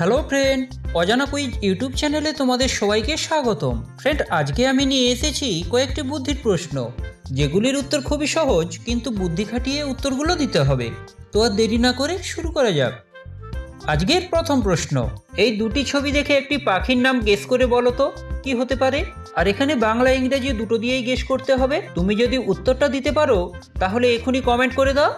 Hello friend অজানা quiz YouTube চ্যানেলে তোমাদের সবাইকে স্বাগতম। ফ্রেন্ড আজকে আমি নিয়ে এসেছি কয়েকটি বুদ্ধির প্রশ্ন। যেগুলির উত্তর খুবই সহজ, কিন্তু বুদ্ধি খাটিয়ে উত্তরগুলো দিতে হবে। তো আর দেরি না করে শুরু করা যাক। আজকের প্রথম প্রশ্ন, এই দুটি ছবি দেখে একটি পাখির নাম গেস করে বলো তো, কি হতে পারে? আর এখানে বাংলা, ইংরেজি দুটো দিয়েই গেস করতে হবে। তুমি যদি উত্তরটা দিতে পারো, তাহলে এখনই কমেন্ট করে দাও।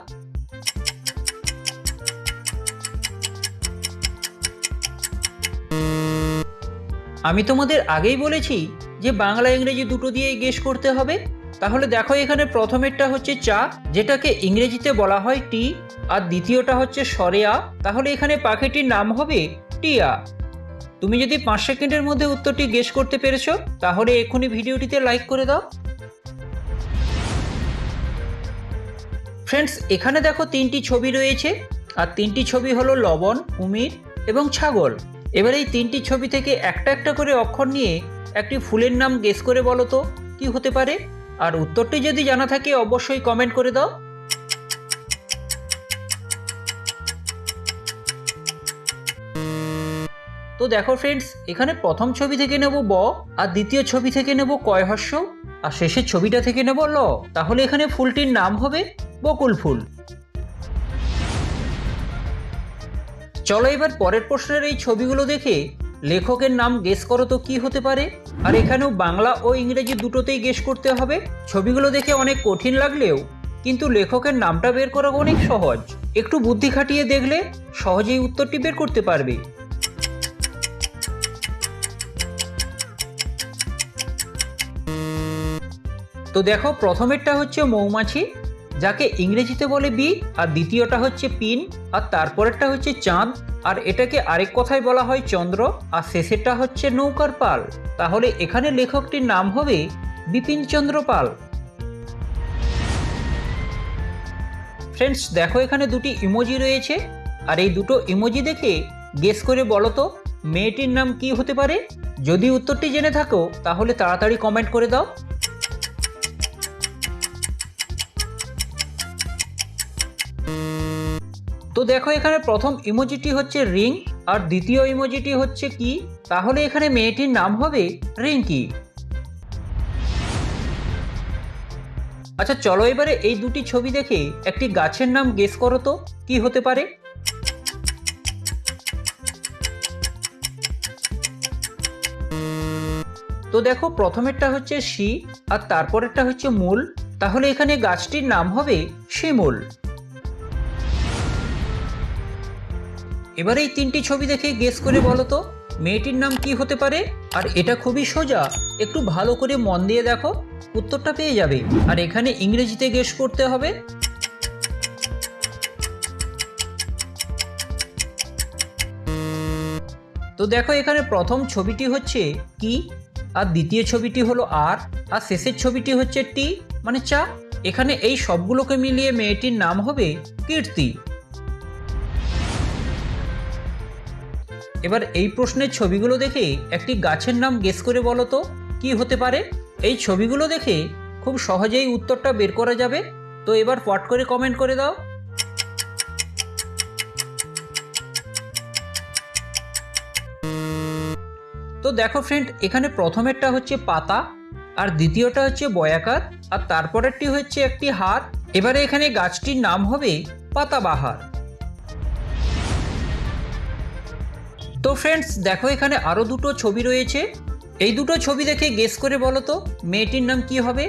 আমি তোমাদের আগেই বলেছি যে বাংলা ইংরেজি দুটো দিয়েই গেস করতে হবে। তাহলে দেখো এখানে প্রথমেরটা হচ্ছে চা, যেটাকে ইংরেজিতে বলা হয় টি, আর দ্বিতীয়টা হচ্ছে সরেয়া। তাহলে এখানে পাখিটির নাম হবে টিয়া। তুমি যদি পাঁচ সেকেন্ডের মধ্যে উত্তরটি গেস করতে পেরেছ, তাহলে এক্ষুনি ভিডিওটিতে লাইক করে দাও। ফ্রেন্ডস এখানে দেখো তিনটি ছবি রয়েছে, আর তিনটি ছবি হলো লবণ, কুমির এবং ছাগল। এবার এই তিনটি ছবি থেকে একটা একটা করে অক্ষর নিয়ে একটি ফুলের নাম গেস করে বলো তো, কি হতে পারে? আর উত্তরটি যদি জানা থাকে, অবশ্যই কমেন্ট করে দাও। তো দেখো ফ্রেন্ডস এখানে প্রথম ছবি থেকে নেব ব, আর দ্বিতীয় ছবি থেকে নেব কয় হর্ষ, আর শেষের ছবিটা থেকে নেব ল। তাহলে এখানে ফুলটির নাম হবে বকুল ফুল। চলো এবার পরের প্রশ্নের এই ছবিগুলো দেখে লেখকের নাম গেস করো তো কি হতে পারে? আর এখানেও বাংলা ও ইংরেজি দুটোতেই গেস করতে হবে। ছবিগুলো দেখে অনেক কঠিন লাগলেও কিন্তু লেখকের নামটা বের করা অনেক সহজ। একটু বুদ্ধি খাটিয়ে দেখলে সহজেই উত্তরটি বের করতে পারবে। তো দেখো, প্রথমেরটা হচ্ছে মৌমাছি। যাকে ইংরেজিতে বলে বি, আর দ্বিতীয়টা হচ্ছে পিন, আর তারপরেরটা হচ্ছে চাঁদ, আর এটাকে আরেক কথায় বলা হয় চন্দ্র, আর শেষেরটা হচ্ছে নৌকার পাল। তাহলে এখানে লেখকটির নাম হবে বিপিন চন্দ্র পাল। ফ্রেন্ডস, দেখো এখানে দুটি ইমোজি রয়েছে, আর এই দুটো ইমোজি দেখে গেস করে বলো তো, মেয়েটির নাম কি হতে পারে? যদি উত্তরটি জেনে থাকো, তাহলে তাড়াতাড়ি কমেন্ট করে দাও। দেখো এখানে প্রথম ইমোজিটি হচ্ছে রিং আর দ্বিতীয় ইমোজিটি হচ্ছে কি? তাহলে এখানে মেয়েটির নাম হবে রিঙ্কি। আচ্ছা চলো এবারে এই দুটি ছবি দেখে একটি গাছের নাম গেস করো তো, কি হতে পারে? তো দেখো, প্রথমেরটা হচ্ছে শি, আর তারপরেরটা হচ্ছে মূল। তাহলে এখানে গাছটির নাম হবে শিমুল। এবার এই তিনটি ছবি দেখে গেস করে বলো তো, মেয়েটির নাম কি হতে পারে? আর এটা খুবই সোজা, একটু ভালো করে মন দিয়ে দেখো, উত্তরটা পেয়ে যাবে। আর এখানে ইংরেজিতে গেস করতে হবে। তো দেখো এখানে প্রথম ছবিটি হচ্ছে কি, আর দ্বিতীয় ছবিটি হলো আর আর শেষের ছবিটি হচ্ছে টি মানে চা। এখানে এই সবগুলোকে মিলিয়ে মেয়েটির নাম হবে কীর্তি। এবার এই প্রশ্নের ছবিগুলো দেখে একটি গাছের নাম গেস করে বলো তো, কি হতে পারে? এই ছবিগুলো দেখে খুব সহজেই উত্তরটা বের করা যাবে। তো এবার পট করে কমেন্ট করে দাও। তো দেখো ফ্রেন্ড এখানে প্রথমেরটা হচ্ছে পাতা, আর দ্বিতীয়টা হচ্ছে বয়াকার, আর তারপরেরটি হচ্ছে একটি হার এবারে এখানে গাছটির নাম হবে পাতাবাহার। তো ফ্রেন্ডস দেখো এখানে আরও দুটো ছবি রয়েছে। এই দুটো ছবি দেখে গেস করে বলো তো, মেয়েটির নাম কি হবে?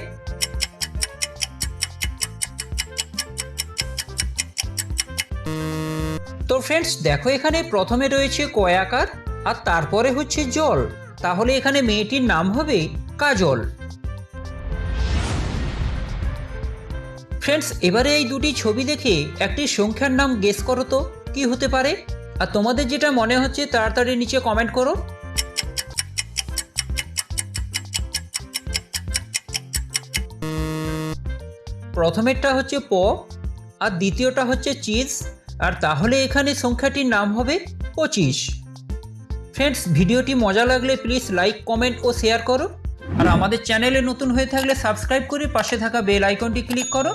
তো ফ্রেন্ডস দেখো এখানে প্রথমে রয়েছে কয়াকার আর তারপরে হচ্ছে জল। তাহলে এখানে মেয়েটির নাম হবে কাজল। ফ্রেন্ডস এবারে এই দুটি ছবি দেখে একটি সংখ্যার নাম গেস করো তো, কি হতে পারে? আর তোমাদের যেটা মনে হচ্ছে, তাড়াতাড়ি নিচে কমেন্ট করো। প্রথমেরটা হচ্ছে প, আর দ্বিতীয়টা হচ্ছে চিজ, আর তাহলে এখানে সংখ্যাটির নাম হবে পঁচিশ। ফ্রেন্ডস ভিডিওটি মজা লাগলে প্লিজ লাইক কমেন্ট ও শেয়ার করো। আর আমাদের চ্যানেলে নতুন হয়ে থাকলে সাবস্ক্রাইব করে পাশে থাকা বেল আইকনটি ক্লিক করো।